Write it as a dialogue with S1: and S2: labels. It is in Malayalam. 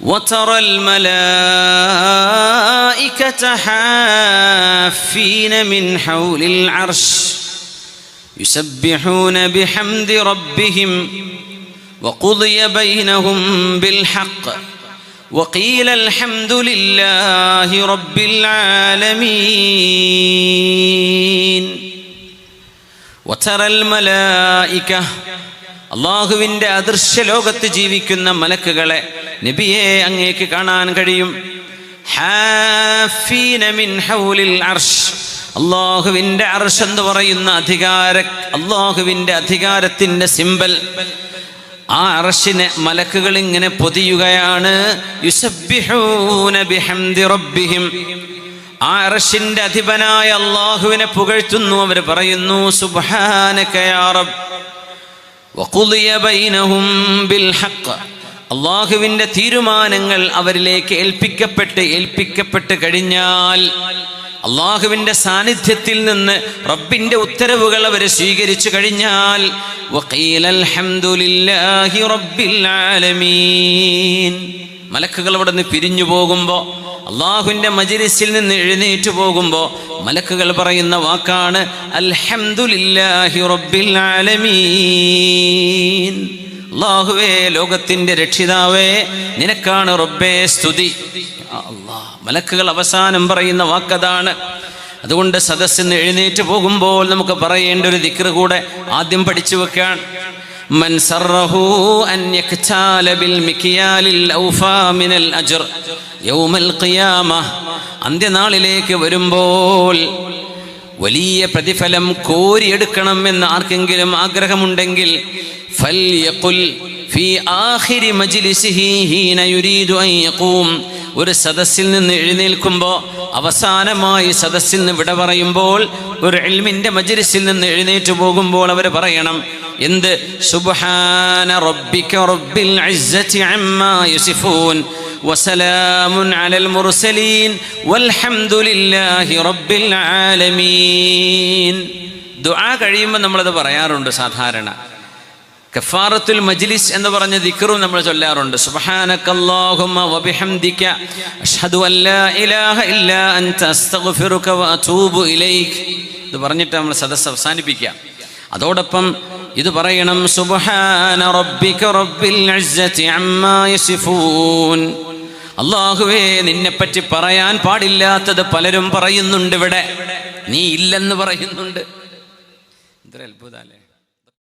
S1: وترى الملائكة حافين من حول العرش يسبحون بحمد ربهم وقضي بينهم بالحق وقيل الحمد لله رب العالمين وترى الملائكة അള്ളാഹുവിൻ്റെ അദൃശ്യ ലോകത്ത് ജീവിക്കുന്ന മലക്കുകളെ നബിയെ അങ്ങേക്ക് കാണാൻ കഴിയും. ഹൗലിൽ അർഷ്. എന്ന് പറയുന്ന അധികാര അള്ളാഹുവിന്റെ അധികാരത്തിന്റെ സിമ്പൽ. ആ അർഷിനെ മലക്കുകൾ ഇങ്ങനെ പൊതിയുകയാണ്. ആ അർഷിന്റെ അധിപനായ അള്ളാഹുവിനെ പുകഴ്ത്തുന്നു. അവർ പറയുന്നു വഖുദിയ ബൈനഹും ബിൽ ഹഖ്. അള്ളാഹുവിന്റെ തീരുമാനങ്ങൾ അവരിലേക്ക് ഏൽപ്പിക്കപ്പെട്ട് ഏൽപ്പിക്കപ്പെട്ട് കഴിഞ്ഞാൽ അള്ളാഹുവിന്റെ സാന്നിധ്യത്തിൽ നിന്ന് റബ്ബിന്റെ ഉത്തരവുകൾ അവർ സ്വീകരിച്ചു കഴിഞ്ഞാൽ മലക്കുകൾ അവിടെ നിന്ന് പിരിഞ്ഞു പോകുമ്പോൾ അള്ളാഹുവിന്റെ മജിരിസിൽ നിന്ന് എഴുന്നേറ്റ് പോകുമ്പോൾ മലക്കുകൾ പറയുന്ന വാക്കാണ് അൽഹംദുലില്ലാഹി റബ്ബിൽ ആലമീൻ. അള്ളാഹുവേ ലോകത്തിൻ്റെ രക്ഷിതാവേ നിനക്കാണ് റബ്ബേ സ്തുതി അള്ളാഹ് മലക്കുകൾ അവസാനം പറയുന്ന വാക്കതാണ് അതുകൊണ്ട് സദസ്സിന്ന് എഴുന്നേറ്റ് പോകുമ്പോൾ നമുക്ക് പറയേണ്ട ഒരു ദിക്റ് കൂടെ ആദ്യം പഠിച്ചു വെക്കാൻ من سره أن يكتال بالمكيال الأوفى من الأجر يوم القيامة അന്ത്യനാളിലേക്ക് വരുമ്പോൾ വലിയ പ്രതിഫലം കോരിയെടുക്കണം എന്ന് ആർക്കെങ്കിലും ആഗ്രഹമുണ്ടെങ്കിൽ ഒരു സദസ്സിൽ നിന്ന് എഴുന്നേൽക്കുമ്പോൾ അവസാനമായി സദസ്സിൽ നിന്ന് വിട പറയുമ്പോൾ ഒരു എൽമിന്റെ മജിലിസിൽ നിന്ന് എഴുന്നേറ്റ് പോകുമ്പോൾ അവർ പറയണം എന്ത്? സുബാന റബ്ബിക്ക റബ്ബിൽ അമ്മാ യസിഫൂൻ. وسلام على المرسلين والحمد لله رب العالمين ദുആ കഴിയുമ്പോൾ നമ്മളത് പറയാറുണ്ട് സാധാരണ കഫാറത്തുൽ മജ്ലിസ് എന്ന് പറഞ്ഞ ദിക്റും നമ്മൾ ചൊല്ലാറുണ്ട് സുബ്ഹാനക്കല്ലാഹുമ്മ വബിഹംദിക അഷ്ഹദു അല്ലാ ഇലാഹ ഇല്ലാ അൻത അസ്തഗ്ഫിറുക വഅതൂബു ഇലൈക് ഇത് പറഞ്ഞിട്ട് നമ്മൾ സദസ്സ് അവസാനിപ്പിക്കുക അതോടൊപ്പം ഇത് പറയണം സുബ്ഹാന റബ്ബിക റബ്ബിൽ ഇസ്സതി അമ്മാ യസിഫൂൻ അള്ളാഹുവേ നിന്നെപ്പറ്റി പറയാൻ പാടില്ലാത്തത് പലരും പറയുന്നുണ്ട് ഇവിടെ. നീ ഇല്ലെന്ന് പറയുന്നുണ്ട്. ഇത്ര അത്ഭുതല്ലേ